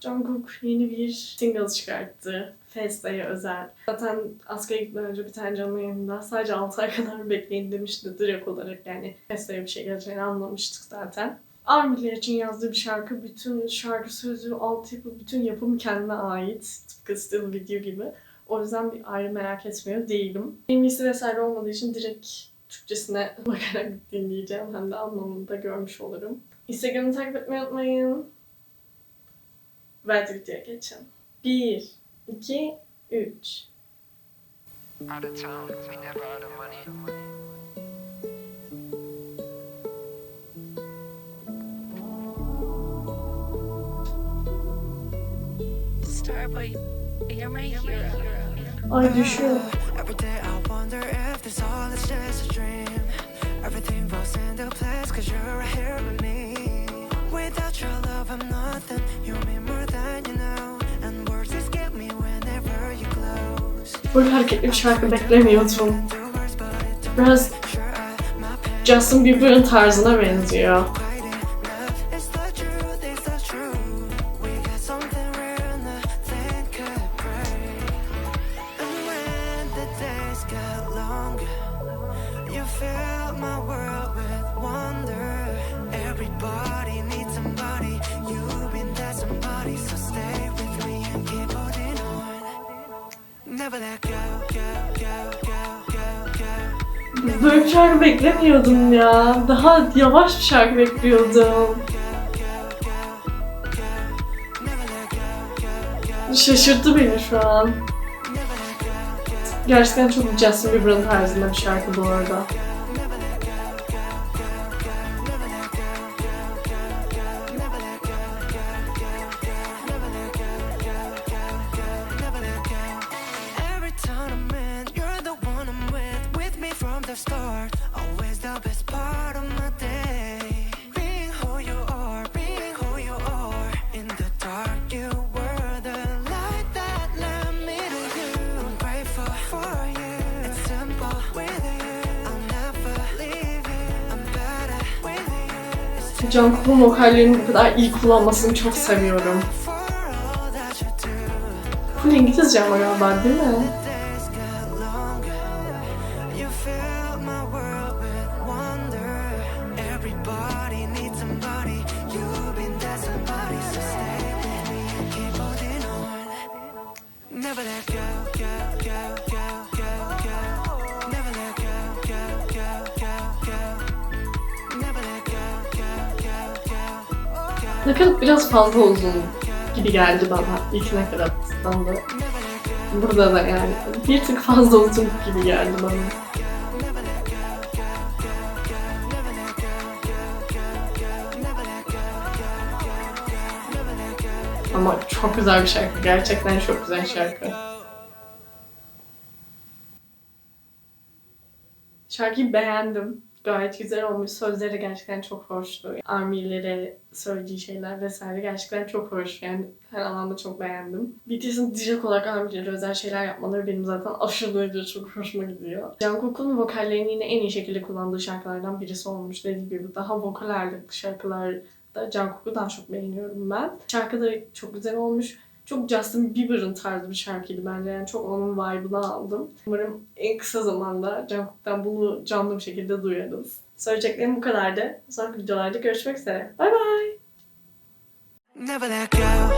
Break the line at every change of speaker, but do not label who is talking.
Jungkook yeni bir single çıkarttı. Festa'ya özel. Zaten askere gitmeden önce bir tane canlı yayında sadece 6 ay kadar bekleyin demişti direkt olarak yani Festa'ya bir şey geleceğini anlamıştık zaten. Armiler için yazdığı bir şarkı, bütün şarkı sözü, altyapı, bütün yapım kendine ait. Tıpkı Still You gibi. O yüzden bir ayrı merak etmiyor değilim. İngilizce vesaire olmadığı için direkt Türkçesine bakarak dinleyeceğim. Hem de anlamını da görmüş olurum. Instagram'ı takip etmeyi unutmayın. Ve videoya geçelim. 1, 2, 3.
Out of town, we never out of money.
Starboy, you're my hero.
Ay düşüyor.
Every day I wonder if this all is just
Böyle hareketli bir şarkı beklemiyordum. Biraz Justin Bieber'ın tarzına benziyor.
Never let
Böyle bir şarkı beklemiyordum ya. Daha yavaş bir şarkı bekliyordum. Şaşırttı beni şu an. Gerçekten çok Justin Bieber'ın tarzında bir şarkı bu arada. Jungkook'un vokallerini bu kadar iyi kullanmasını çok seviyorum. Full İngilizce ama galiba değil mi?
days get longer. You fill my
Nakarat biraz fazla uzun gibi geldi bana ilk nakarattan da. Burada da yani bir tık fazla uzun gibi geldi bana. Ama çok güzel bir şarkı. Gerçekten çok güzel şarkı. Şarkıyı beğendim. Gayet güzel olmuş. Sözleri gerçekten çok hoştu. Army'lere söylediği şeyler vesaire gerçekten çok hoş. Yani her anlamda çok beğendim. BTS'in direkt olarak Army'lere özel şeyler yapmaları benim zaten aşırı derecede çok hoşuma gidiyor. Jungkook'un vokallerini yine en iyi şekilde kullandığı şarkılardan birisi olmuş. Dediğim gibi daha vokal ağırlıklı şarkılar da Jungkook'u daha çok beğeniyorum ben. Şarkı da çok güzel olmuş. Çok Justin Bieber'ın tarzı bir şarkıydı bence. Yani çok onun vibe'ını aldım. Umarım en kısa zamanda Jungkook'tan bunu canlı bir şekilde duyarız. Söyleyeceklerim bu kadardı. Sonraki videolarda görüşmek üzere. Bay bay.
Never let go.